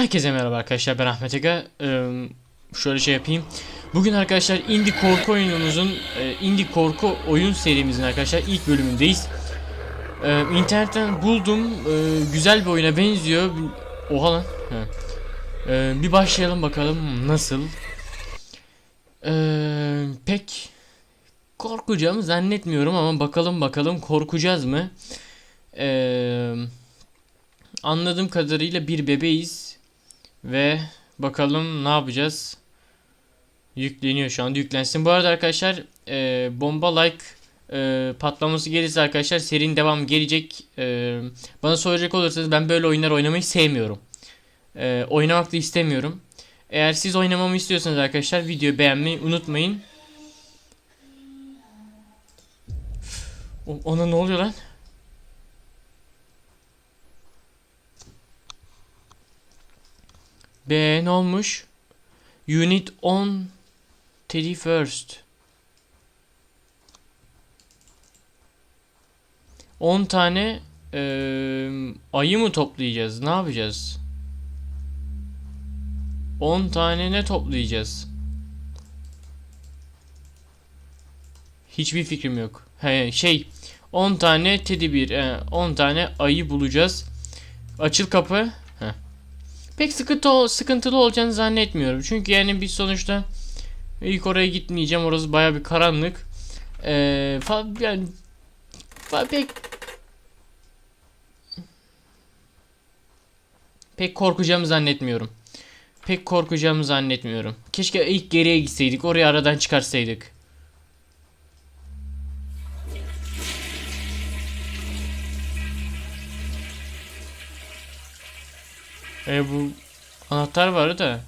Herkese merhaba arkadaşlar ben Ahmet Ega. Ee, şöyle şey yapayım. Bugün arkadaşlar indie korku oyunumuzun e, indie korku oyun serimizin arkadaşlar ilk bölümündeyiz. Ee, internetten buldum. Ee, güzel bir oyuna benziyor. Oha lan. Ee, bir başlayalım bakalım nasıl. Ee, pek korkacağımı zannetmiyorum ama bakalım bakalım korkacağız mı? Eee Anladığım kadarıyla bir bebeğiz. Ve bakalım ne yapacağız. Yükleniyor şu anda yüklensin. Bu arada arkadaşlar e, bomba like e, patlaması gelirse arkadaşlar serinin devam gelecek. E, bana soracak olursanız ben böyle oyunlar oynamayı sevmiyorum. E, oynamak da istemiyorum. Eğer siz oynamamı istiyorsanız arkadaşlar videoyu beğenmeyi unutmayın. Ona ne oluyor lan? B ne olmuş? Unit 10 Teddy First. 10 tane eee, ayı mı toplayacağız? Ne yapacağız? 10 tane ne toplayacağız? Hiçbir fikrim yok. He, şey 10 tane teddy bir, e, 10 tane ayı bulacağız. Açıl kapı. Pek sıkıntı sıkıntılı olacağını zannetmiyorum. Çünkü yani bir sonuçta ilk oraya gitmeyeceğim. Orası baya bir karanlık. Ee, fa- yani fa- pek pek korkacağımı zannetmiyorum. Pek korkacağımı zannetmiyorum. Keşke ilk geriye gitseydik. Orayı aradan çıkarsaydık. E bu anahtar var da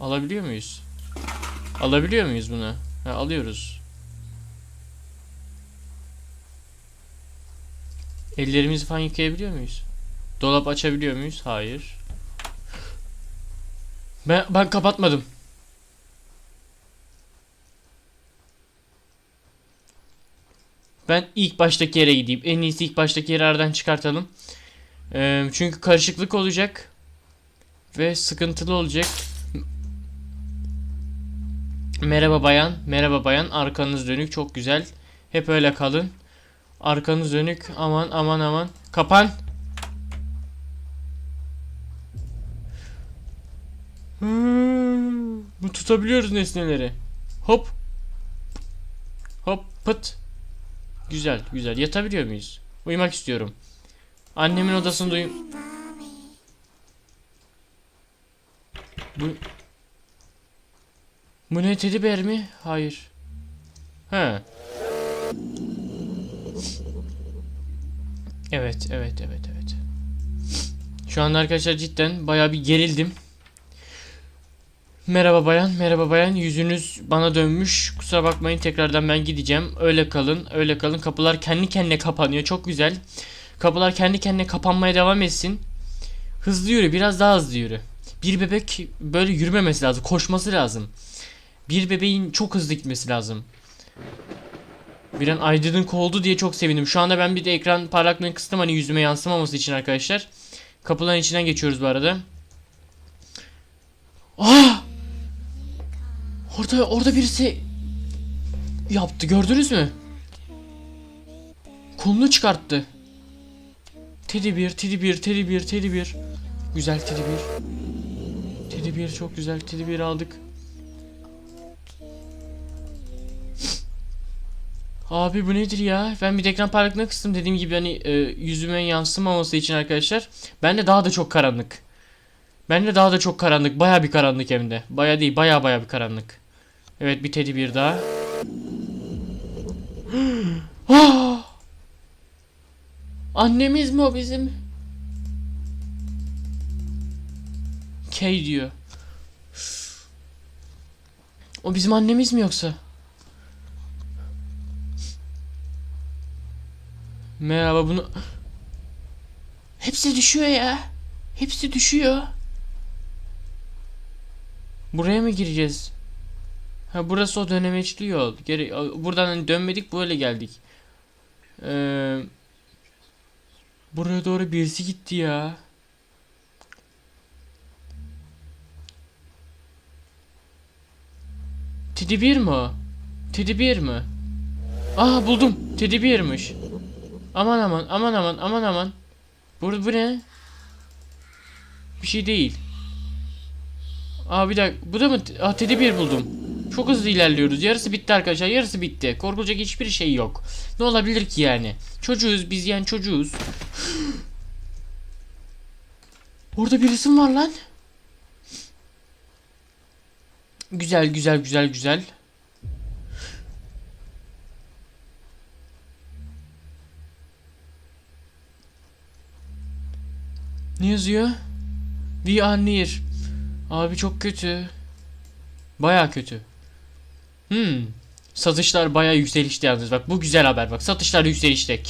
alabiliyor muyuz? Alabiliyor muyuz bunu? Ha, alıyoruz. Ellerimizi falan yıkayabiliyor muyuz? Dolap açabiliyor muyuz? Hayır. Ben, ben kapatmadım. Ben ilk baştaki yere gideyim. En iyisi ilk baştaki yeri aradan çıkartalım. Ee, çünkü karışıklık olacak. Ve sıkıntılı olacak. Merhaba bayan. Merhaba bayan. Arkanız dönük. Çok güzel. Hep öyle kalın. Arkanız dönük. Aman aman aman. Kapan. Hmm, Bu tutabiliyoruz nesneleri. Hop. Hop pıt. Güzel güzel. Yatabiliyor muyuz? Uyumak istiyorum. Annemin odasında uyum... Bu... Bu ne teddy mi? Hayır. He. Evet, evet, evet, evet. Şu anda arkadaşlar cidden bayağı bir gerildim. Merhaba bayan, merhaba bayan. Yüzünüz bana dönmüş. Kusura bakmayın tekrardan ben gideceğim. Öyle kalın, öyle kalın. Kapılar kendi kendine kapanıyor. Çok güzel. Kapılar kendi kendine kapanmaya devam etsin. Hızlı yürü, biraz daha hızlı yürü. Bir bebek böyle yürümemesi lazım, koşması lazım. Bir bebeğin çok hızlı gitmesi lazım. Bir an aydınlık oldu diye çok sevindim. Şu anda ben bir de ekran parlaklığını kıstım hani yüzüme yansımaması için arkadaşlar. Kapıların içinden geçiyoruz bu arada. Aa! Orada orada birisi yaptı gördünüz mü? Kolunu çıkarttı. Teddy bir, teddy bir, teddy bir, teddy bir. Güzel teddy bir. Teddy bir çok güzel teddy bir aldık. Abi bu nedir ya? Ben bir ekran parlaklığına kıstım dediğim gibi hani e, yüzüme yansımaması için arkadaşlar. Ben de daha da çok karanlık. Ben de daha da çok karanlık. Baya bir karanlık hem de. Baya değil baya baya bir karanlık. Evet bir teddy bir daha. Ah! Annemiz mi o bizim? Kay diyor. O bizim annemiz mi yoksa? Merhaba bunu... Hepsi düşüyor ya. Hepsi düşüyor. Buraya mı gireceğiz? Ha burası o dönemeçli yol. Geri, buradan hani dönmedik böyle geldik. Ee, buraya doğru birisi gitti ya. Teddy Bear mi o? Teddy Bear mi? Aa buldum. Teddy Bear'mış. Aman aman aman aman aman aman. Bu, bu ne? Bir şey değil. Aa bir dakika. Bu da mı? Aa Teddy Bear buldum. Çok hızlı ilerliyoruz. Yarısı bitti arkadaşlar. Yarısı bitti. Korkulacak hiçbir şey yok. Ne olabilir ki yani? Çocuğuz biz yani çocuğuz. Orada birisi mi var lan? Güzel güzel güzel güzel. Ne yazıyor? We are near. Abi çok kötü. Baya kötü. Hmm. Satışlar baya yükselişte yalnız. Bak bu güzel haber bak. Satışlar yükselişte.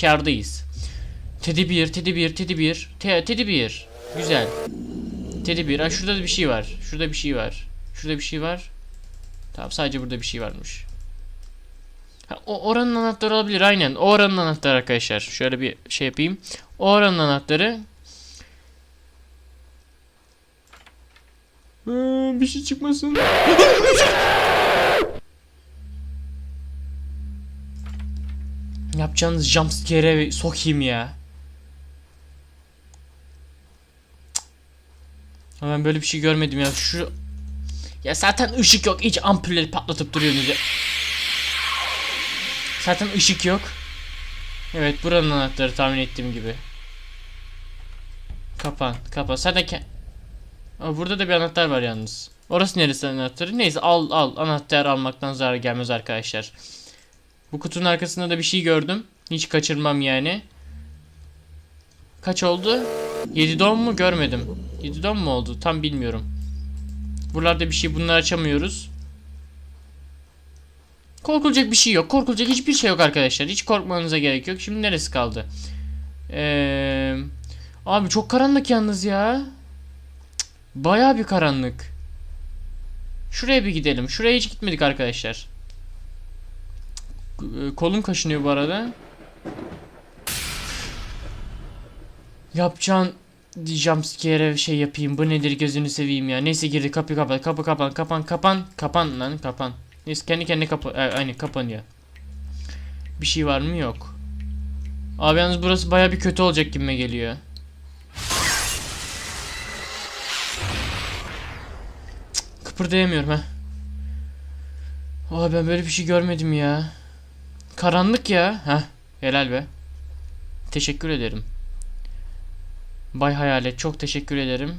Teddy Bear, Teddy Bear. Te Teddy Bear. Güzel. Teddy Bear. Ha şurada da bir şey var. Şurada bir şey var. Şurada bir şey var. Tamam sadece burada bir şey varmış. Ha, o oranın anahtarı olabilir aynen. O oranın anahtarı arkadaşlar. Şöyle bir şey yapayım. O oranın anahtarı. Aa, bir şey çıkmasın. Yapacağınız jumpscare'e sokayım ya. Cık. Ben böyle bir şey görmedim ya. Şu ya zaten ışık yok. Hiç ampulleri patlatıp duruyorsunuz ya. Zaten ışık yok. Evet buranın anahtarı tahmin ettiğim gibi. Kapan, kapan. Zaten ke- Aa, burada da bir anahtar var yalnız. Orası neresi anahtarı? Neyse al al. Anahtar almaktan zarar gelmez arkadaşlar. Bu kutunun arkasında da bir şey gördüm. Hiç kaçırmam yani. Kaç oldu? 7 don mu? Görmedim. 7 don mu oldu? Tam bilmiyorum. Buralarda bir şey bunları açamıyoruz. Korkulacak bir şey yok. Korkulacak hiçbir şey yok arkadaşlar. Hiç korkmanıza gerek yok. Şimdi neresi kaldı? Ee, abi çok karanlık yalnız ya. Bayağı bir karanlık. Şuraya bir gidelim. Şuraya hiç gitmedik arkadaşlar. K- Kolum kaşınıyor bu arada. Yapacağın jumpscare'e şey yapayım. Bu nedir gözünü seveyim ya. Neyse girdi kapı kapan. Kapı kapan. Kapan kapan. Kapan lan kapan. Neyse kendi kendine kapa e, aynı kapanıyor. Bir şey var mı? Yok. Abi yalnız burası baya bir kötü olacak gibime geliyor. Kıpırdayamıyorum ha. Abi ben böyle bir şey görmedim ya. Karanlık ya. Heh. Helal be. Teşekkür ederim. Bay Hayalet çok teşekkür ederim.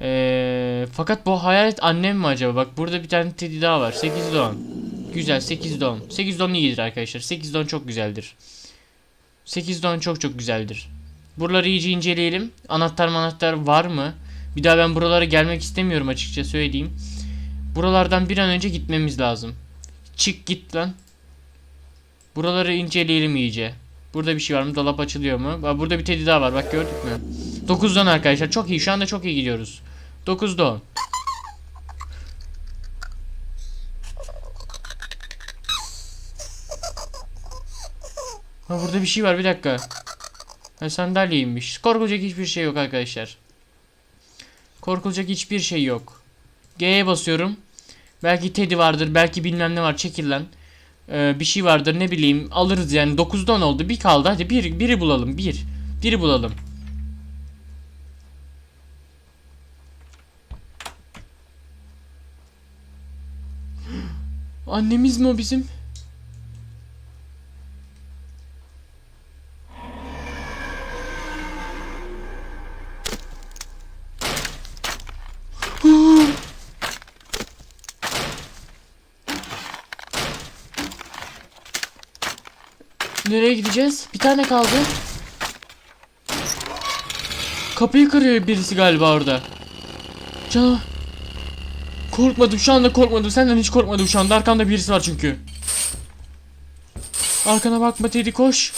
Ee, fakat bu hayalet annem mi acaba? Bak burada bir tane Teddy daha var. 8 don. Güzel 8 don. 8 don iyidir arkadaşlar. 8 don çok güzeldir. 8 don çok çok güzeldir. Buraları iyice inceleyelim. Anahtar manahtar var mı? Bir daha ben buralara gelmek istemiyorum açıkça söyleyeyim. Buralardan bir an önce gitmemiz lazım. Çık git lan. Buraları inceleyelim iyice. Burada bir şey var mı? Dolap açılıyor mu? Burada bir teddy daha var. Bak gördük mü? 9'dan arkadaşlar. Çok iyi. Şu anda çok iyi gidiyoruz. 9'da 10. Ha burada bir şey var. Bir dakika. Ha, sandalyeymiş. Korkulacak hiçbir şey yok arkadaşlar. Korkulacak hiçbir şey yok. G'ye basıyorum. Belki Teddy vardır. Belki bilmem ne var. Çekil lan. Ee, bir şey vardır ne bileyim alırız yani. 9'dan oldu bir kaldı. Hadi bir, biri bulalım bir. Biri bulalım. Annemiz mi o bizim? Nereye gideceğiz? Bir tane kaldı. Kapıyı kırıyor birisi galiba orada. Can. Korkmadım şu anda korkmadım. Senden hiç korkmadım şu anda. Arkamda birisi var çünkü. Arkana bakma Teddy koş.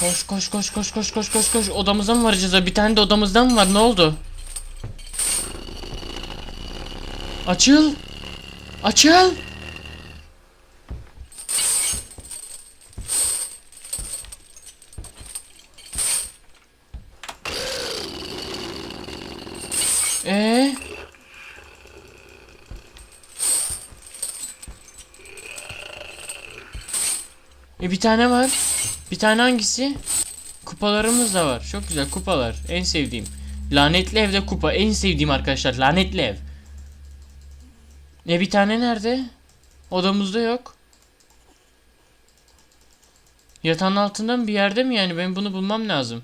Koş koş koş koş koş koş koş koş. Odamıza mı varacağız? Bir tane de odamızda mı var? Ne oldu? Açıl. Açıl. Ee? E bir tane var. Bir tane hangisi? Kupalarımız da var. Çok güzel kupalar. En sevdiğim. Lanetli evde kupa. En sevdiğim arkadaşlar. Lanetli ev. E bir tane nerede? Odamızda yok. Yatağın altında mı bir yerde mi yani? Ben bunu bulmam lazım.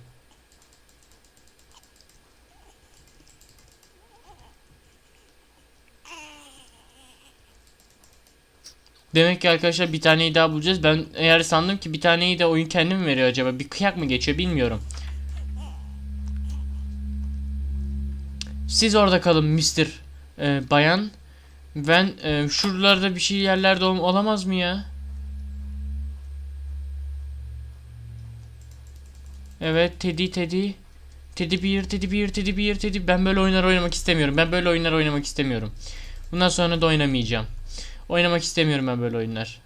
Demek ki arkadaşlar bir taneyi daha bulacağız. Ben eğer sandım ki bir taneyi de oyun kendi mi veriyor acaba? Bir kıyak mı geçiyor bilmiyorum. Siz orada kalın Mr. e, bayan. Ben e, şuralarda bir şey yerlerde ol- olamaz mı ya? Evet Teddy Teddy. Teddy Bear Teddy Bear Teddy Bear Teddy. Ben böyle oyunlar oynamak istemiyorum. Ben böyle oyunlar oynamak istemiyorum. Bundan sonra da oynamayacağım. Oynamak istemiyorum ben böyle oyunlar.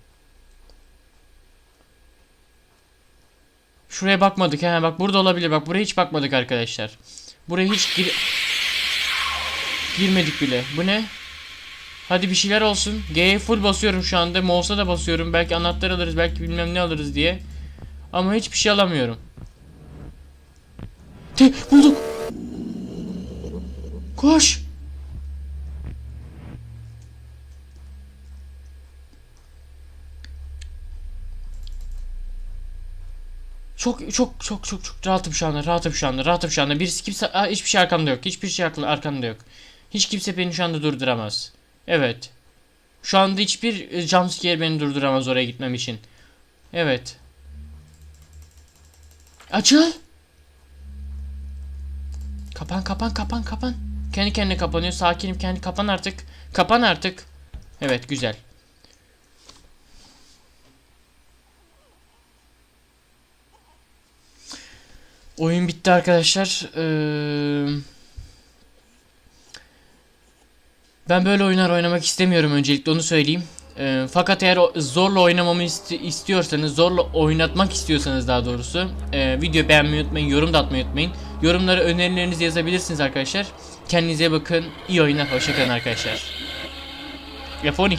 Şuraya bakmadık ha bak burada olabilir bak buraya hiç bakmadık arkadaşlar. Buraya hiç gir girmedik bile. Bu ne? Hadi bir şeyler olsun. G'ye full basıyorum şu anda. Mouse'a da basıyorum. Belki anahtar alırız, belki bilmem ne alırız diye. Ama hiçbir şey alamıyorum. Te bulduk. Koş. Çok çok çok çok çok rahatım şu anda. Rahatım şu anda. Rahatım şu anda. Birisi kimse Aa, hiçbir şey arkamda yok. Hiçbir şey arka- arkamda yok. Hiç kimse beni şu anda durduramaz. Evet. Şu anda hiçbir e, jumpscare beni durduramaz oraya gitmem için. Evet. Açıl. Kapan kapan kapan kapan. Kendi kendine kapanıyor. Sakinim kendi kapan artık. Kapan artık. Evet güzel. Oyun bitti arkadaşlar. Ee, ben böyle oyunlar oynamak istemiyorum öncelikle onu söyleyeyim. Ee, fakat eğer zorla oynamamı isti- istiyorsanız, zorla oynatmak istiyorsanız daha doğrusu e, video beğenmeyi unutmayın, yorum da atmayı unutmayın. Yorumlara önerilerinizi yazabilirsiniz arkadaşlar. Kendinize bakın. İyi oyunlar. Hoşçakalın arkadaşlar. F12